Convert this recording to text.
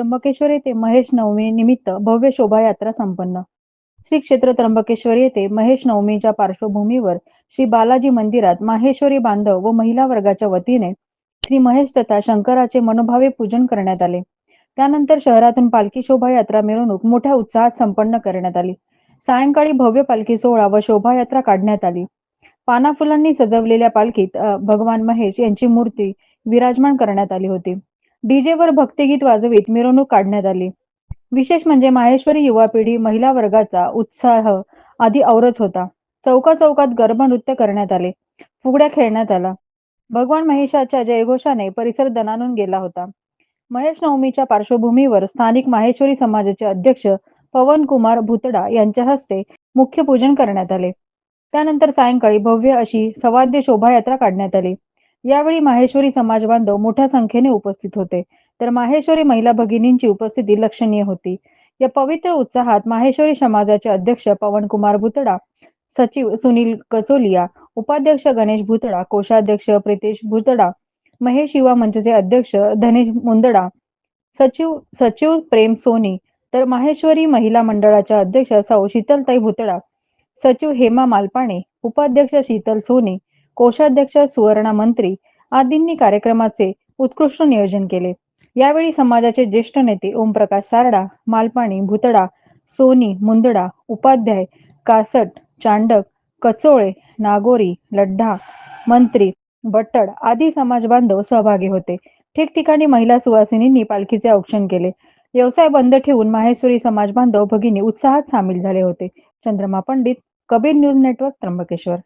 त्र्यंबकेश्वर येथे महेश नवमी निमित्त भव्य शोभायात्रा संपन्न. श्री क्षेत्र त्र्यंबकेश्वर येथे महेश नवमीच्या पार्श्वभूमीवर श्री बालाजी मंदिरात माहेश्वरी बांधव व महिला वर्गाच्या वतीने श्री महेश तथा शंकराचे मनोभावे पूजन करण्यात आले. त्यानंतर शहरातून पालखी शोभायात्रा मिरवणूक मोठ्या उत्साहात संपन्न करण्यात आली. सायंकाळी भव्य पालखी सोहळा व शोभायात्रा काढण्यात आली. पाना फुलांनी सजवलेल्या पालखीत भगवान महेश यांची मूर्ती विराजमान करण्यात आली होती. डीजे वर भक्तिगीत वाजवीत मिरवणूक काढण्यात आली. विशेष म्हणजे माहेश्वरी युवा पिढी महिला वर्गाचा उत्साह आधी औरच होता. चौका चौकात गरबा नृत्य करण्यात आले. फुगड्या खेळण्यात आला. भगवान महेशाच्या जयघोषाने परिसर दणानून गेला होता. महेश नवमीच्या पार्श्वभूमीवर स्थानिक माहेश्वरी समाजाचे अध्यक्ष पवन कुमार भुतडा यांच्या हस्ते मुख्य पूजन करण्यात आले. त्यानंतर सायंकाळी भव्य अशी सवाद्य शोभायात्रा काढण्यात आली. यावेळी माहेश्वरी समाज बांधव मोठ्या संख्येने उपस्थित होते. तर माहेश्वरी महिला भगिनींची उपस्थिती लक्षणीय होती. या पवित्र उत्साहात माहेश्वरी समाजाचे अध्यक्ष पवन कुमार भुतडा सचिव सुनील कचोलिया उपाध्यक्ष गणेश भुतडा कोषाध्यक्ष प्रितेश भुतडा महेश युवा मंचचे अध्यक्ष धनेश मुंदडा सचिव सचिव प्रेम सोनी तर माहेश्वरी महिला मंडळाच्या अध्यक्ष सौ शीतलताई भुतडा सचिव हेमा मालपाणे उपाध्यक्ष शीतल सोनी कोषाध्यक्ष सुवर्णा मंत्री आदींनी कार्यक्रमाचे उत्कृष्ट नियोजन केले. यावेळी समाजाचे ज्येष्ठ नेते ओमप्रकाश सारडा मालपाणी भुतडा सोनी मुंदडा उपाध्याय कासट चांडक कचोळे नागोरी लड्ढा मंत्री बट्टड आदी समाज बांधव सहभागी होते. ठिकठिकाणी महिला सुवासिनींनी पालखीचे औक्षण केले. व्यवसाय बंद ठेवून माहेश्वरी समाज बांधव भगिनी उत्साहात सामील झाले होते. Chandrama Pandit Kabir news network Trimbakeshwar.